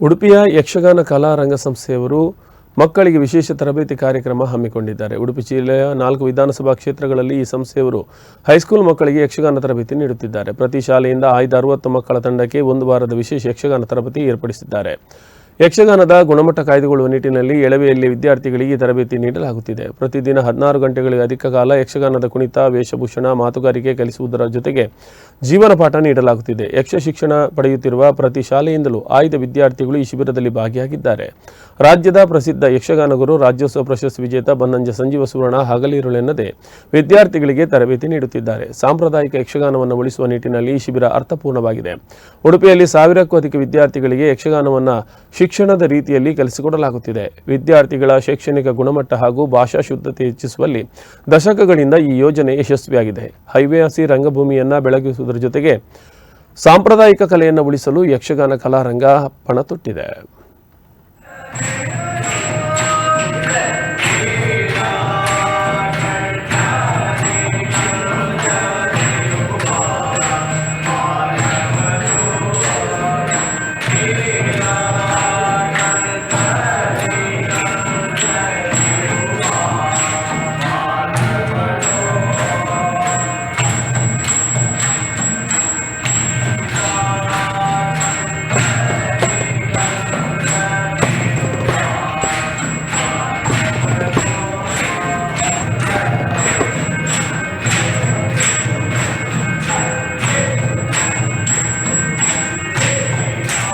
ಉಡುಪಿಯ ಯಕ್ಷಗಾನ ಕಲಾ ರಂಗ ಸಂಸ್ಥೆಯವರು ಮಕ್ಕಳಿಗೆ ವಿಶೇಷ ತರಬೇತಿ ಕಾರ್ಯಕ್ರಮ ಹಮ್ಮಿಕೊಂಡಿದ್ದಾರೆ. ಉಡುಪಿ ಜಿಲ್ಲೆಯ ನಾಲ್ಕು ವಿಧಾನಸಭಾ ಕ್ಷೇತ್ರಗಳಲ್ಲಿ ಈ ಸಂಸ್ಥೆಯವರು ಹೈಸ್ಕೂಲ್ ಮಕ್ಕಳಿಗೆ ಯಕ್ಷಗಾನ ತರಬೇತಿ ನೀಡುತ್ತಿದ್ದಾರೆ. ಪ್ರತಿ ಶಾಲೆಯಿಂದ ಆಯ್ದ ಅರವತ್ತು ಮಕ್ಕಳ ತಂಡಕ್ಕೆ ಒಂದು ವಾರದ ವಿಶೇಷ ಯಕ್ಷಗಾನ ತರಬೇತಿ ಏರ್ಪಡಿಸಿದ್ದಾರೆ. ಯಕ್ಷಗಾನದ ಗುಣಮಟ್ಟ ಕಾಯ್ದುಕೊಳ್ಳುವ ನಿಟ್ಟಿನಲ್ಲಿ ಎಳವೆಯಲ್ಲಿ ವಿದ್ಯಾರ್ಥಿಗಳಿಗೆ ತರಬೇತಿ ನೀಡಲಾಗುತ್ತಿದೆ. ಪ್ರತಿದಿನ ಹದಿನಾರು ಗಂಟೆಗಳಿಗೆ ಅಧಿಕ ಕಾಲ ಯಕ್ಷಗಾನದ ಕುಣಿತ, ವೇಷಭೂಷಣ, ಮಾತುಗಾರಿಕೆ ಕಲಿಸುವುದರ ಜೊತೆಗೆ ಜೀವನ ಪಾಠ ನೀಡಲಾಗುತ್ತಿದೆ. ಯಕ್ಷ ಶಿಕ್ಷಣ ಪಡೆಯುತ್ತಿರುವ ಪ್ರತಿ ಶಾಲೆಯಿಂದಲೂ ಆಯ್ದ ವಿದ್ಯಾರ್ಥಿಗಳು ಈ ಶಿಬಿರದಲ್ಲಿ ಭಾಗಿಯಾಗಿದ್ದಾರೆ. ರಾಜ್ಯದ ಪ್ರಸಿದ್ಧ ಯಕ್ಷಗಾನ ಗುರು ರಾಜ್ಯೋತ್ಸವ ಪ್ರಶಸ್ತಿ ವಿಜೇತ ಬನ್ನಂಜ ಸಂಜೀವ ಸುವರ್ಣ ಹಗಲಿರುಳೆನ್ನದೆ ವಿದ್ಯಾರ್ಥಿಗಳಿಗೆ ತರಬೇತಿ ನೀಡುತ್ತಿದ್ದಾರೆ. ಸಾಂಪ್ರದಾಯಿಕ ಯಕ್ಷಗಾನವನ್ನು ಉಳಿಸುವ ನಿಟ್ಟಿನಲ್ಲಿ ಈ ಶಿಬಿರ ಅರ್ಥಪೂರ್ಣವಾಗಿದೆ. ಉಡುಪಿಯಲ್ಲಿ ಸಾವಿರಕ್ಕೂ ಅಧಿಕ ವಿದ್ಯಾರ್ಥಿಗಳಿಗೆ ಯಕ್ಷಗಾನವನ್ನು ಶಿಕ್ಷಣದ ರೀತಿಯಲ್ಲಿ ಕಲಿಸಿಕೊಡಲಾಗುತ್ತಿದೆ. ವಿದ್ಯಾರ್ಥಿಗಳ ಶೈಕ್ಷಣಿಕ ಗುಣಮಟ್ಟ ಹಾಗೂ ಭಾಷಾ ಶುದ್ಧತೆ ಹೆಚ್ಚಿಸುವಲ್ಲಿ ದಶಕಗಳಿಂದ ಈ ಯೋಜನೆ ಯಶಸ್ವಿಯಾಗಿದೆ. ಹೈವೇ ಹಸಿ ರಂಗಭೂಮಿಯನ್ನು ಬೆಳಗಿಸುವುದರ ಜೊತೆಗೆ ಸಾಂಪ್ರದಾಯಿಕ ಕಲೆಯನ್ನು ಉಳಿಸಲು ಯಕ್ಷಗಾನ ಕಲಾರಂಗ ಪಣ ತೊಟ್ಟಿದೆ